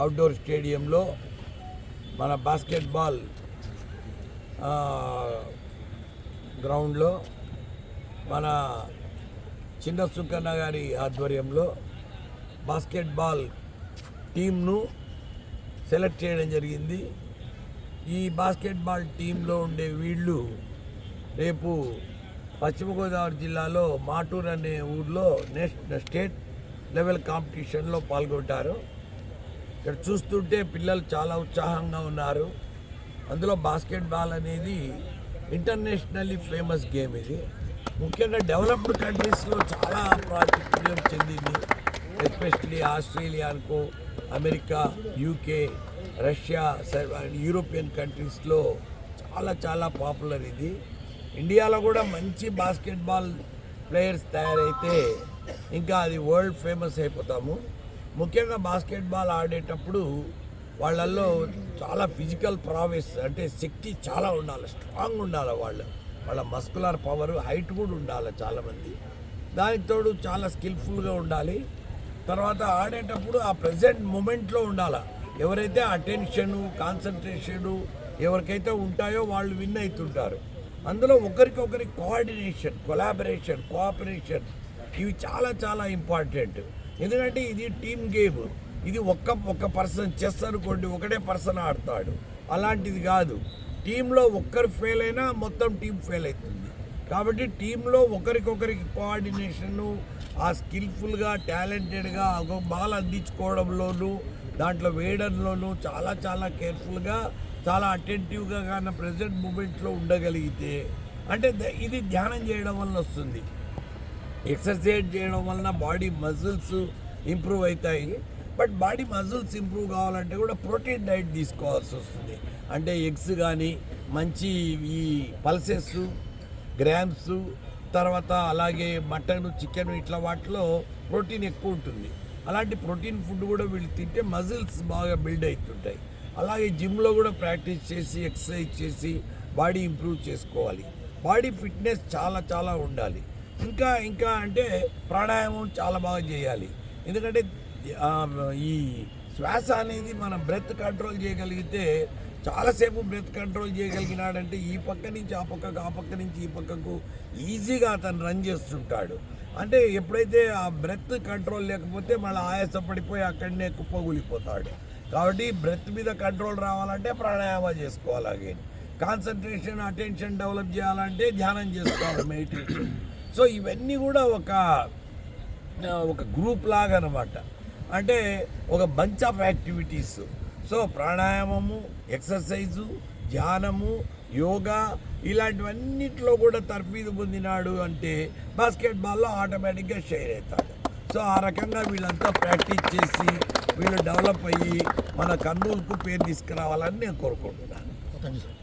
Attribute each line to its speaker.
Speaker 1: Outdoor స్టేడియంలో మన basketball గ్రౌండ్లో మన చిన్న సుకన్న గారి ఆధ్వర్యంలో బాస్కెట్బాల్ టీంను సెలెక్ట్ చేయడం జరిగింది. ఈ బాస్కెట్బాల్ టీంలో ఉండే వీళ్ళు రేపు పశ్చిమ గోదావరి జిల్లాలో మాటూర్ అనే ఊర్లో నేషనల్ స్టేట్ లెవెల్ కాంపిటీషన్లో పాల్గొంటారు. ఇక్కడ చూస్తుంటే పిల్లలు చాలా ఉత్సాహంగా ఉన్నారు. అందులో బాస్కెట్బాల్ అనేది ఇంటర్నేషనల్లీ ఫేమస్ గేమ్ ఇది. ముఖ్యంగా డెవలప్డ్ కంట్రీస్లో చాలా ప్రాచుర్యం చెందింది. ఎస్పెషలీ ఆస్ట్రేలియా అనుకో అమెరికా యూకే రష్యా యూరోపియన్ కంట్రీస్లో చాలా చాలా పాపులర్ ఇది. ఇండియాలో కూడా మంచి బాస్కెట్బాల్ ప్లేయర్స్ తయారైతే ఇంకా అది వరల్డ్ ఫేమస్ అయిపోతాము. ముఖ్యంగా బాస్కెట్బాల్ ఆడేటప్పుడు వాళ్ళల్లో చాలా ఫిజికల్ ప్రావెస్ అంటే శక్తి చాలా ఉండాలి స్ట్రాంగ్ ఉండాలి వాళ్ళు. వాళ్ళ మస్కులర్ పవర్ హైట్ కూడా ఉండాలి చాలామంది. దానికి తోడు చాలా స్కిల్ఫుల్గా ఉండాలి. తర్వాత ఆడేటప్పుడు ఆ ప్రజెంట్ మూమెంట్లో ఉండాలి. ఎవరైతే అటెన్షను కాన్సన్ట్రేషను ఎవరికైతే ఉంటాయో వాళ్ళు విన్ అవుతుంటారు. అందులో ఒకరికొకరి కోఆర్డినేషన్ కొలాబరేషన్ కోఆపరేషన్ ఇవి చాలా చాలా ఇంపార్టెంట్ ఎందుకంటే ఇది టీమ్ గేమ్ ఇది ఒక్క ఒక్క పర్సన్ చెస్ అనుకోండి ఒకటే పర్సన్ ఆడతాడు. అలాంటిది కాదు. టీంలో ఒక్కరు ఫెయిల్ అయినా మొత్తం టీం ఫెయిల్ అవుతుంది. కాబట్టి టీంలో ఒకరికొకరికి కోఆర్డినేషను ఆ స్కిల్ఫుల్గా టాలెంటెడ్గా ఒక బాల్ అందించుకోవడంలోనూ దాంట్లో వేయడంలోనూ చాలా చాలా కేర్ఫుల్గా చాలా అటెంటివ్గా కానీ ప్రజెంట్ మూమెంట్లో ఉండగలిగితే అంటే ఇది ధ్యానం చేయడం వల్ల వస్తుంది. ఎక్సర్సైజ్ చేయడం వలన బాడీ మజిల్స్ ఇంప్రూవ్ అవుతాయి. బట్ బాడీ మజిల్స్ ఇంప్రూవ్ కావాలంటే కూడా ప్రోటీన్ డైట్ తీసుకోవాల్సి వస్తుంది. అంటే ఎగ్స్ కానీ మంచి ఈ పల్సెస్ గ్రామ్స్ తర్వాత అలాగే మటన్ చికెన్ ఇట్లా వాటిలో ప్రోటీన్ ఎక్కువ ఉంటుంది. అలాంటి ప్రోటీన్ ఫుడ్ కూడా వీళ్ళు తింటే మజిల్స్ బాగా బిల్డ్ అవుతుంటాయి. అలాగే జిమ్లో కూడా ప్రాక్టీస్ చేసి ఎక్సర్సైజ్ చేసి బాడీ ఇంప్రూవ్ చేసుకోవాలి. బాడీ ఫిట్నెస్ చాలా చాలా ఉండాలి. ఇంకా ఇంకా అంటే ప్రాణాయామం చాలా బాగా చేయాలి. ఎందుకంటే ఈ శ్వాస అనేది మనం బ్రెత్ కంట్రోల్ చేయగలిగితే చాలాసేపు బ్రెత్ కంట్రోల్ చేయగలిగినాడంటే ఈ పక్క నుంచి ఆ పక్కకు ఆ పక్క నుంచి ఈ పక్కకు ఈజీగా అతను రన్ చేస్తుంటాడు. అంటే ఎప్పుడైతే ఆ బ్రెత్ కంట్రోల్ లేకపోతే మళ్ళీ ఆయాస పడిపోయి అక్కడనే కుప్పగూలిపోతాడు కాబట్టి బ్రెత్ మీద కంట్రోల్ రావాలంటే ప్రాణాయామ చేసుకోవాలి అలాగే. కాన్సన్ట్రేషన్ అటెన్షన్ డెవలప్ చేయాలంటే ధ్యానం చేసుకోవాలి మెడిటేషన్. సో ఇవన్నీ కూడా ఒక ఒక గ్రూప్ లాగా అనమాట అంటే ఒక బంచ్ ఆఫ్ యాక్టివిటీస్ సో ప్రాణాయామము ఎక్సర్సైజు ధ్యానము యోగా ఇలాంటివన్నిట్లో కూడా తర్ఫీదు పొందినాడు అంటే బాస్కెట్బాల్లో ఆటోమేటిక్గా షేర్ అవుతాడు. సో ఆ రకంగా వీళ్ళంతా ప్రాక్టీస్ చేసి వీళ్ళు డెవలప్ అయ్యి మన కర్నూలుకు పేరు తీసుకురావాలని నేను కోరుకుంటున్నాను.
Speaker 2: Thank you sir.